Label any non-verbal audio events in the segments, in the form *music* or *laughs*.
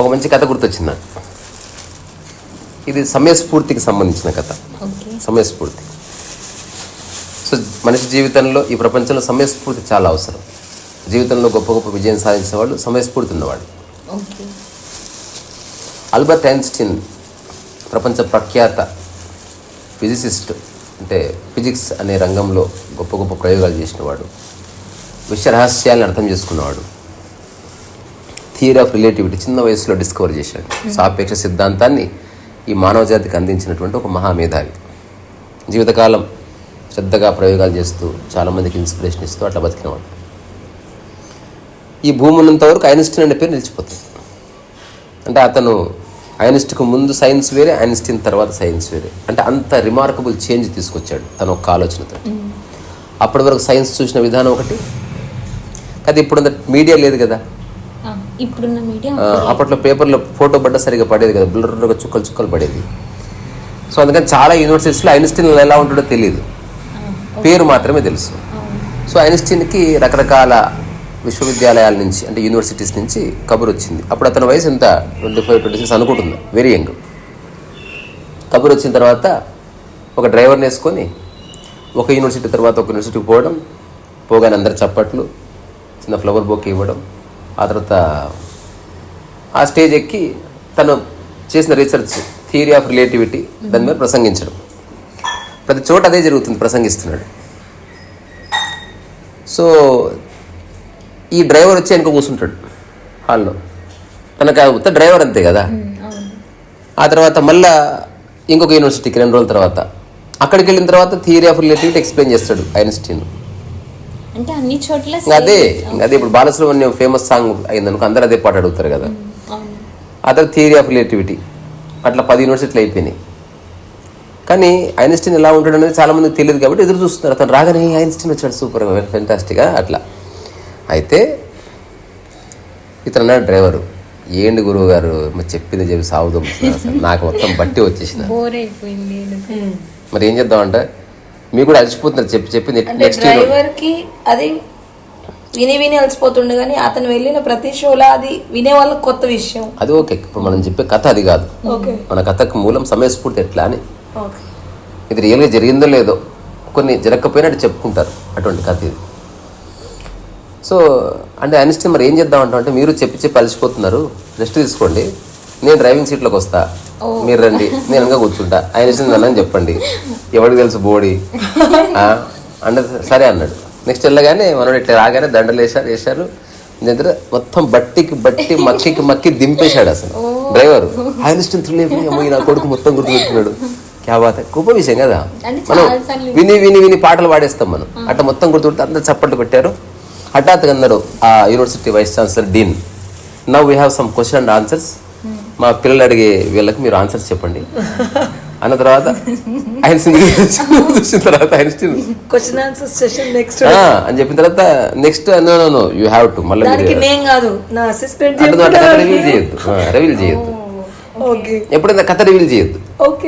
ఒక మంచి కథ గుర్తొచ్చింది నాకు. ఇది సమయస్ఫూర్తికి సంబంధించిన కథ. సమయస్ఫూర్తి. సో మనిషి జీవితంలో ఈ ప్రపంచంలో సమయస్ఫూర్తి చాలా అవసరం. జీవితంలో గొప్ప గొప్ప విజయం సాధించిన వాళ్ళు సమయస్ఫూర్తి ఉన్నవాడు ఓకే. ఆల్బర్ట్ ఐన్స్టీన్ ప్రపంచ ప్రఖ్యాత ఫిజిసిస్ట్ అంటే ఫిజిక్స్ అనే రంగంలో గొప్ప గొప్ప ప్రయోగాలు చేసినవాడు. విశ్వరహస్యాలను అర్థం చేసుకున్నవాడు. థియరీ ఆఫ్ రిలేటివిటీ చిన్న వయసులో డిస్కవర్ చేశాడు. సాపేక్ష సిద్ధాంతాన్ని ఈ మానవ జాతికి అందించినటువంటి ఒక మహామేధావి. జీవితకాలం శ్రద్ధగా ప్రయోగాలు చేస్తూ చాలామందికి ఇన్స్పిరేషన్ ఇస్తూ అట్లా బతికినవాడు. ఈ భూమి ఉన్నంతవరకు ఐన్స్టీన్ అనే పేరు నిలిచిపోతుంది. అంటే అతను ఐన్స్టీన్కు ముందు సైన్స్ వేరే ఐన్స్టీన్ తర్వాత సైన్స్ వేరే. అంటే అంత రిమార్కబుల్ చేంజ్ తీసుకొచ్చాడు తన ఒక్క ఆలోచనతో. అప్పటి వరకు సైన్స్ చూసిన విధానం ఒకటి. అది ఇప్పుడు మీడియా లేదు కదా. ఇప్పుడున్న మీడియా అప్పట్లో పేపర్లో ఫోటో పడ్డ సరిగా పడేది కదా. బ్లర్గా చుక్కలు చుక్కలు పడేది. సో అందుకని చాలా యూనివర్సిటీస్లో ఐన్స్టీన్ ఎలా ఉంటాడో తెలియదు పేరు మాత్రమే తెలుసు. సో ఐన్స్టీన్కి రకరకాల విశ్వవిద్యాలయాల నుంచి అంటే యూనివర్సిటీస్ నుంచి కబురు వచ్చింది. అప్పుడు అతని వయసు ఎంత? ట్వంటీ ఫైవ్ ట్వంటీ సిక్స్ అనుకుంటుంది. వెరీ యంగ్ కబురు వచ్చిన తర్వాత ఒక డ్రైవర్ని వేసుకొని ఒక యూనివర్సిటీ తర్వాత ఒక యూనివర్సిటీకి పోవడం పోగానే అందరు చప్పట్లు చిన్న ఫ్లవర్ బొకే ఇవ్వడం ఆ తర్వాత ఆ స్టేజ్ ఎక్కి తను చేసిన రీసెర్చ్ థియరీ ఆఫ్ రిలేటివిటీ దాని మీద ప్రసంగించడం. ప్రతి చోట అదే జరుగుతుంది ప్రసంగిస్తున్నాడు. సో ఈ డ్రైవర్ వచ్చి వెనుక కూర్చుంటాడు హాల్లో. తనకు ఉత్త డ్రైవర్ అంతే కదా? ఆ తర్వాత మళ్ళా ఇంకొక యూనివర్సిటీకి రెండు రోజుల తర్వాత. అక్కడికి వెళ్ళిన తర్వాత థియరీ ఆఫ్ రిలేటివిటీ ఎక్స్ప్లెయిన్ చేస్తాడు ఐన్స్టీన్. అంటే అన్ని చోట్ల ఇంకా అదే అదే ఇప్పుడు బాలసుబ్రహ్మణ్యం ఫేమస్ సాంగ్ అయిందనుకో అందరూ అదే పాట అడుగుతారు కదా? ఆ తర్వాత థియరీ ఆఫ్ రిలేటివిటీ. అట్లా పది యూనివర్సిటీలు అయిపోయినాయి. కానీ ఐన్స్టీన్ ఎలా ఉంటాడు అనేది చాలా మందికి తెలియదు కాబట్టి ఎదురు చూస్తున్నారు. అతను రాగానే "ఏ, ఐన్స్టీన్ వచ్చాడు సూపర్ ఫెంటాస్టిక్గా అట్లా. అయితే ఇతను అన్నాడు డ్రైవరు. ఏంటి గురువు గారు చెప్పింది చెప్పి సాగుదాం నాకు మొత్తం బట్టి వచ్చేసిన బోర్ అయిపోయింది మరి ఏం చేద్దామంటే మీకు కూడా అలసిపోతున్నారు. చెప్పి చెప్పింది నెక్స్ట్ డ్రైవర్కి అది విని విని అలసిపోతుండే కానీ అతను వెళ్ళిన ప్రతి షోలో అది వినే వాళ్ళకి కొత్త విషయం. అది ఓకే. ఇప్పుడు మనం చెప్పే కథ అది కాదు. ఓకే. మన కథకు మూలం సమయస్ఫూర్తి ఎట్లా అని. ఓకే. ఇది రియల్గా జరిగిందో లేదో కొన్ని జరగకపోయినట్టు చెప్పుకుంటారు. అటువంటి కథ ఇది. సో అంటే ఐన్స్టీన్ మరి ఏం చేద్దాం అంటే మీరు చెప్పి చెప్పి అలసిపోతున్నారు. రెస్ట్ తీసుకోండి. నేను డ్రైవింగ్ సీట్లోకి వస్తా. మీరు రండి. నేను ఇంకా కూర్చుంటా. ఐన్స్టీన్ అన్నని చెప్పండి. ఎవరికి తెలుసు బోడీ? *laughs* అంటే సరే అన్నాడు. నెక్స్ట్ వెళ్ళగానే మనోడు ఇట్లా రాగానే దండలు వేశారు వేశారు. దగ్గర మొత్తం బట్టికి బట్టి మక్కికి మక్కి దింపేశాడు అసలు. డ్రైవర్ అమ్మో ఈ నా కొడుకు మొత్తం గుర్తుపెట్టుకున్నాడు. క్యా బాత్. గొప్ప విషయం కదా. మనం విని విని విని పాటలు పాడేస్తాం మనం. అట్లా మొత్తం గుర్తుపెడితే అందరు చప్పట్లు కొట్టారు. హఠాత్తుగా అన్నాడు ఆ university vice chancellor dean now we have some question and answers మా పిల్లలు అడిగే వీళ్ళకి మీరు ఆన్సర్స్ చెప్పండి. అన్న తర్వాత ఐన్స్టీన్ చూసిన తర్వాత Einstein question answer session next అని చెప్పిన తర్వాత next no no no you have to మళ్ళీ కాదు నా అసిస్టెంట్ రివీల్ చేయొద్దు. రివీల్ చేయొద్దు. ఓకే. ఎప్పుడైనా కథ రివీల్ చేయొద్దు.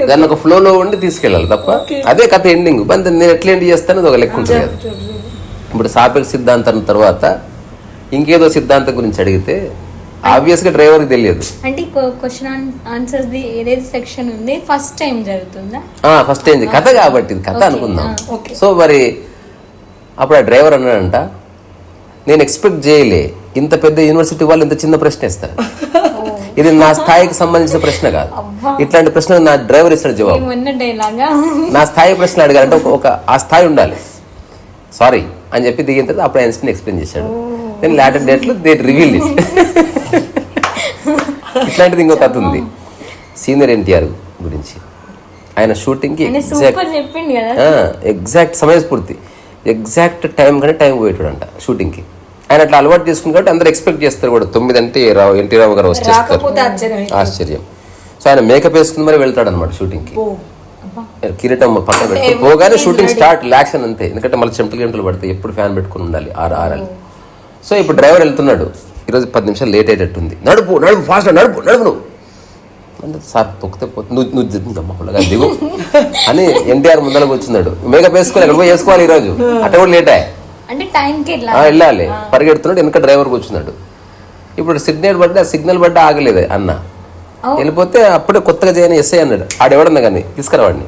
దాన్ని ఒక ఫ్లోలో ఉండి తీసుకెళ్ళాలి తప్ప అదే కథ ఎండింగ్ నేను ఎట్లా ఎండ్ చేస్తాను ఒక లెక్క ఉంటుంది ఇప్పుడు సాపేక్ష సిద్ధాంతం తర్వాత ఇంకేదో సిద్ధాంతం గురించి అడిగితే ఆబ్వియస్గా డ్రైవర్కి తెలియదు. అంటే క్వశ్చన్ ఆన్సర్స్ ది ఏదైతే సెక్షన్ ఉంది ఫస్ట్ టైం జరుగుతుందా? ఫస్ట్ ఏంది కథ కాబట్టి ఇది కథ అనుకుందాం. ఓకే. సో మరి అప్పుడు ఆ డ్రైవర్ అన్నాడంట నేను ఎక్స్పెక్ట్ చేయలే ఇంత పెద్ద యూనివర్సిటీ వాళ్ళు ఇంత చిన్న ప్రశ్న ఇస్తారు ఇది నా స్థాయికి సంబంధించిన ప్రశ్న కాదు. ఇట్లాంటి ప్రశ్న నా డ్రైవర్ ఇస్తాడు జవాబు. నా స్థాయి ప్రశ్న అడిగారంటే ఒక- ఒక ఆ స్థాయి ఉండాలి. సారీ అని చెప్పి దిగిన తర్వాత అప్పుడు ఐన్స్టీన్ ఎక్స్ప్లెయిన్ చేశాడు. నేను లాటర్ డేట్లో దే రివీల్ ఇట్ ఇట్లాంటిది ఇంకో కథ ఉంది. సీనియర్ ఎన్టీఆర్ గురించి. ఆయన షూటింగ్కి ఎగ్జాక్ట్ ఎగ్జాక్ట్ సమయస్ఫూర్తి ఎగ్జాక్ట్ టైం కంటే టైం పోయేటాడంట షూటింగ్కి. ఆయన అట్లా అలవాటు చేసుకుని కాబట్టి అందరూ ఎక్స్పెక్ట్ చేస్తారు కూడా. తొమ్మిది అంటే రావు ఎన్టీ రావు గారు వచ్చేస్తారు ఆశ్చర్యం సో ఆయన మేకప్ వేసుకుని మరి వెళ్తాడు అనమాట షూటింగ్కి కిరీటం పక్కన పెట్టి పోగానే షూటింగ్ స్టార్ట్ యాక్షన్ అంతే. ఎందుకంటే మళ్ళీ చెంపలు గంటలు పడతాయి ఎప్పుడు ఫ్యాన్ పెట్టుకుని ఉండాలి ఆరు ఆరాలి సో ఇప్పుడు డ్రైవర్ వెళ్తున్నాడు. ఈరోజు పది నిమిషాలు లేట్ అయ్యేటట్టుంది. నడుపు నడుపు ఫాస్ట్ నడుపు నడుపు నువ్వు. అంటే సార్ తొక్కితే పోతే నువ్వు నువ్వు దిగు, అమ్మ పుల్లగా దిగు. అని ఎన్టీఆర్ ముందరకు వచ్చినాడు మేకప్ వేసుకోవాలి ఎక్కడ పోయి వేసుకోవాలి ఈరోజు? అట్ట కూడా లేటే వెళ్ళాలి. వెళ్ళాలి. పరిగెడుతున్నాడు వెనక డ్రైవర్ కూర్చున్నాడు ఇప్పుడు సిగ్నల్ పడ్డా సిగ్నల్ పడ్డా ఆగలేదు అన్న. వెళ్ళిపోతే అప్పుడే కొత్తగా చేయని ఎస్ఐ అన్నాడు. ఆడెవడన్నా కానీ తీసుకురావాడిని.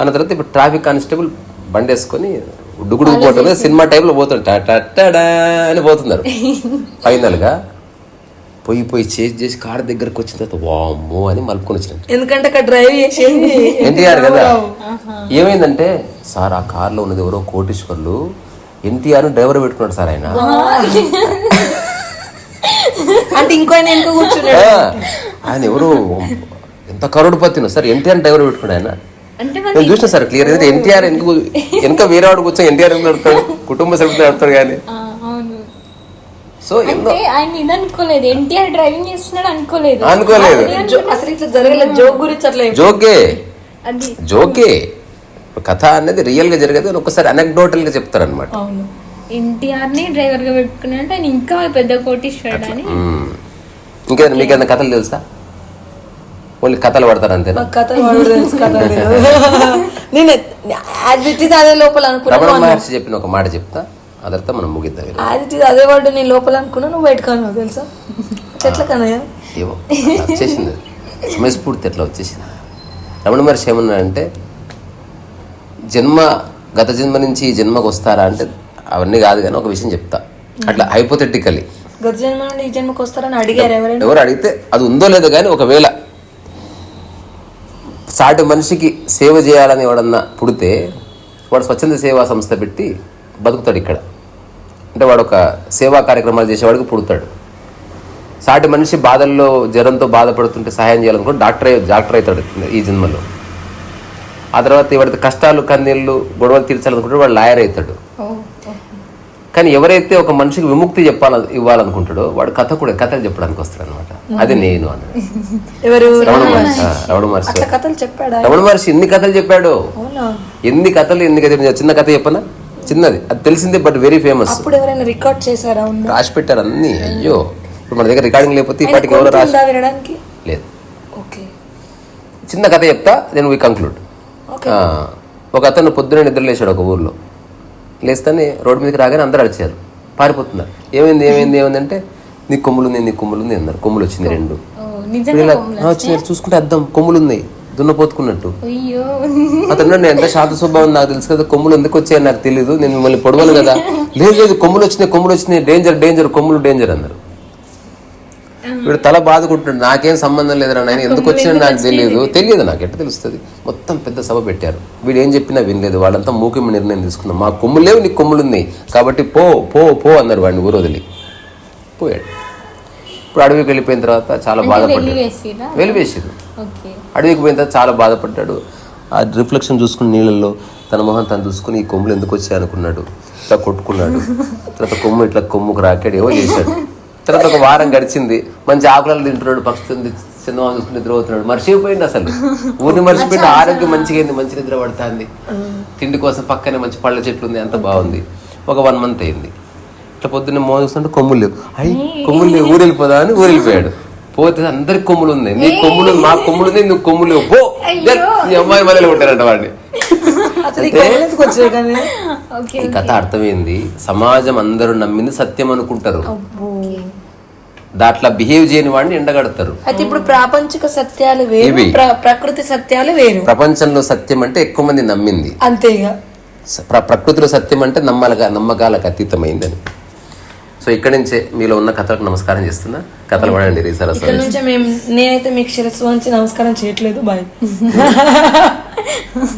అన్న తర్వాత ఇప్పుడు ట్రాఫిక్ కానిస్టేబుల్ బండి వేసుకొని డుగుడుగు పోతుంది సినిమా టైంలో పోతుంది టా టా టా డా అని పోతున్నారు. ఫైనల్గా పోయి పోయి చేసి చేసి కార్ దగ్గరకు వచ్చిన తర్వాత వామ్మో అని మలుపుకొని వచ్చినట్టు ఎందుకంటే అక్కడ డ్రైవ్ చేసేది. ఎన్టీఆర్ కదా. ఏమైందంటే సార్ ఆ కార్లో ఉన్నది ఎవరో కోటీశ్వర్లు ఎన్టీఆర్ డ్రైవర్ పెట్టుకున్నాడు సార్ ఆయన. అంటే ఇంకో కూర్చున్నాడు. ఆయన ఎవరు ఎంత కరోడుపతినో సార్ ఎన్టీఆర్ డ్రైవర్ పెట్టుకున్నాడు ఆయన. నేను చూసిన సార్ క్లియర్ అయితే ఎన్టీఆర్ వెనుక కూ- వెనక వేరే వాడు కూర్చొని ఎన్టీఆర్ నడుపుతాడు? కుటుంబ సభ్యులు నడుపుతాడు కానీ. ఆ, అవును. సో అంటే ఆయన ఇది అనుకోలేదు. ఎన్టీఆర్ డ్రైవింగ్ చేస్తున్నాడు అనుకోలేదు. అనుకోలేదు. జో- అసలు ఇట్లా జరగలేదు జోక్ గురించి అట్లా. జోకే. జోకే. కథ అనేది రియల్గా జరగదు అని ఒకసారి anecdotal గా చెప్తారనమాట అవును. ఎన్టీఆర్ని డ్రైవర్గా పెట్టుకున్నా అంటే ఆయన ఇంకా పెద్ద కోటీశ్వరుడు అని. ఇంకేదైనా మీకేదైనా కథలు తెలుసా? ఓన్లీ కథలు పడతారు అంతేనా. నేను అదే లోపల అనుకున్నాను మహర్షి చెప్పిన ఒక మాట చెప్తా అదంతా మనం ముగిద్దాం అదే వాడు నేను లోపల అనుకున్నా నువ్వు బయట కాను తెలుసా? చెట్ల కనయ్య ఏమో. అట్లా వచ్చేసింది. సమయస్ఫూర్తి ఎట్లా వచ్చేసింది? రమణ మహర్షి ఏమన్నాడంటే జన్మ గత జన్మ నుంచి ఈ జన్మకు వస్తారా అంటే అవన్నీ కాదు కానీ ఒక విషయం చెప్తా. అట్లా హైపోథెటికలీ గత జన్మ నుండి ఈ జన్మకు వస్తారని అడిగారు ఎవరు అడిగితే అది ఉందో లేదో కానీ ఒకవేళ సాటి మనిషికి సేవ చేయాలని ఎవడన్నా పుడితే వాడు స్వచ్ఛంద సేవా సంస్థ పెట్టి బతుకుతాడు ఇక్కడ. అంటే వాడు ఒక సేవా కార్యక్రమాలు చేసేవాడికి పుడతాడు. సాటి మనిషి బాధల్లో జ్వరంతో బాధపడుతుంటే సహాయం చేయాలనుకుంటే డాక్టర్ డాక్టర్ అవుతాడు ఈ జన్మలో. ఆ తర్వాత ఎవరైతే కష్టాలు కన్నీళ్ళు గొడవలు తీర్చాలనుకుంటే వాడు లాయర్ అవుతాడు. కానీ ఎవరైతే ఒక మనిషికి విముక్తి చెప్పాల ఇవ్వాలనుకుంటాడో వాడు కథ కూడా కథలు చెప్పడానికి వస్తాడు అనమాట అది నేను అన్నాడు. *laughs* ఎవరు? రమణ మహర్షి. రమణ మహర్షి రమణ మహర్షి ఎన్ని కథలు చెప్పాడు. ఎన్ని కథలు ఎన్ని కథలు చిన్న కథ చెప్పనా? చిన్నది. అది తెలిసిందే బట్ వెరీ ఫేమస్ రికార్డ్ చేశారా రాసి పెట్టారు అన్ని. అయ్యో. ఇప్పుడు మన దగ్గర రికార్డింగ్ లేకపోతే ఈ ఆయన పాటికి ఎవరో రాసి లేదు. ఓకే. చిన్న కథ చెప్తా నేను వీ కంక్లూడ్ ఒక అతను పొద్దున నిద్రలేశాడు ఒక ఊర్లో. లేస్తేనే రోడ్డు మీదకి రాగానే అందరూ అడిచారు పారిపోతున్నారు. ఏమైంది ఏమైంది ఏమైంది అంటే నీ కొమ్ములు ఉంది నీ కొమ్ములు ఉంది అన్నారు. కొమ్ములు వచ్చింది రెండు. ఓ, నిజంగా ఇలా కొమ్ములు "ఆ, వచ్చినాయి చూసుకుంటే అద్దం కొమ్ములు ఉన్నాయి దున్నపోతుకున్నట్టు అతను నేను ఎంత శాంత స్వభావం నాకు తెలుసు కదా కొమ్ములు ఎందుకు వచ్చాయని నాకు తెలియదు నేను మిమ్మల్ని పొడవను కదా. *laughs* లేదు లేదు కొమ్ములు వచ్చినాయి కొమ్ములు వచ్చినాయి డేంజర్ డేంజర్ కొమ్ములు డేంజర్ అన్నారు. వీడు తల బాదుకుంటున్నాడు నాకేం సంబంధం లేదురా నాయన ఎందుకు వచ్చినా నాకు తెలియదు తెలియదు నాకు ఎట్లా తెలుస్తుంది? మొత్తం పెద్ద సభ పెట్టారు. వీడు ఏం చెప్పినా వినలేదు వాళ్ళంతా మూకిమ్మ నిర్ణయం తీసుకున్నాం మా కొమ్ములు లేవు నీకు కొమ్ములు ఉన్నాయి కాబట్టి పో పో పో అన్నారు వాడిని ఊరు వదిలి పోయాడు ఇప్పుడు అడవికి వెళ్ళిపోయిన తర్వాత చాలా బాధపడ్డాడు. వెలివేసారు ఓకే. అడవికి పోయిన తర్వాత చాలా బాధపడ్డాడు. ఆ రిఫ్లెక్షన్ చూసుకుని నీళ్ళల్లో తన మొహం తను చూసుకుని ఈ కొమ్ములు ఎందుకు వచ్చాయి అనుకున్నాడు. ఇట్లా కొట్టుకున్నాడు. తర్వాత కొమ్ము ఇట్లా కొమ్ముకు రాకాడు ఏవో చేశాడు. తర్వాత ఒక వారం గడిచింది. మంచి ఆకులను తింటున్నాడు పక్షి సినిమా చూసుకుని నిద్రపోతున్నాడు. మర్చిపోయింది అసలు. ఊరిని మర్చిపోయింది ఆరోగ్యం మంచిగా అయింది మంచి నిద్ర పడుతుంది. తిండి కోసం పక్కనే మంచి పళ్ళ చెట్లు ఉంది అంత బాగుంది. ఒక వన్ మంత్ అయింది. ఇట్లా పొద్దున్నే మోహన్ చూస్తుంటే కొమ్ములు లేవు. అయ్యి కొమ్ములు లేవు ఊరు వెళ్ళిపోదా అని ఊరు వెళ్ళిపోయాడు. *laughs* పోతే అందరికి కొమ్ములు ఉన్నాయి. నీ కొమ్ములు మా కొమ్ములు ఉన్నాయి నువ్వు కొమ్ములు లేవు. పో. నీ అమ్మాయి మొదలు కొట్టారంట వాడిని. అసలు ఈ కథ అర్థమైంది. సమాజం అందరూ నమ్మింది సత్యం అనుకుంటారు. దాంట్లో బిహేవ్ చేయని వాడిని ఎండగడతారు. అయితే ఇప్పుడు ప్రాపంచిక సత్యాలు వేరు ప్రకృతి సత్యాలు వేరు. ప్రపంచంలో సత్యం అంటే ఎక్కువ మంది నమ్మింది. అంతే ఇక స- ప్ర- ప్రకృతిలో సత్యం అంటే నమ్మలగా నమ్మకాలకు అతీతమైందని. సో ఇక్కడి నుంచే మీలో ఉన్న కథలకు నమస్కారం చేస్తున్నా. కథలు పడండి రీసర్ ఇక్కడ నుంచి మేము నేనైతే మీకు శిరస్సు వంచి నమస్కారం చేయట్లేదు బాయ్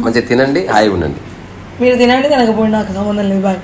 మంచిగా తినండి హాయి ఉండండి. మీరు తినండి తినకపోండి నాకు సంబంధం లేదు బాయ్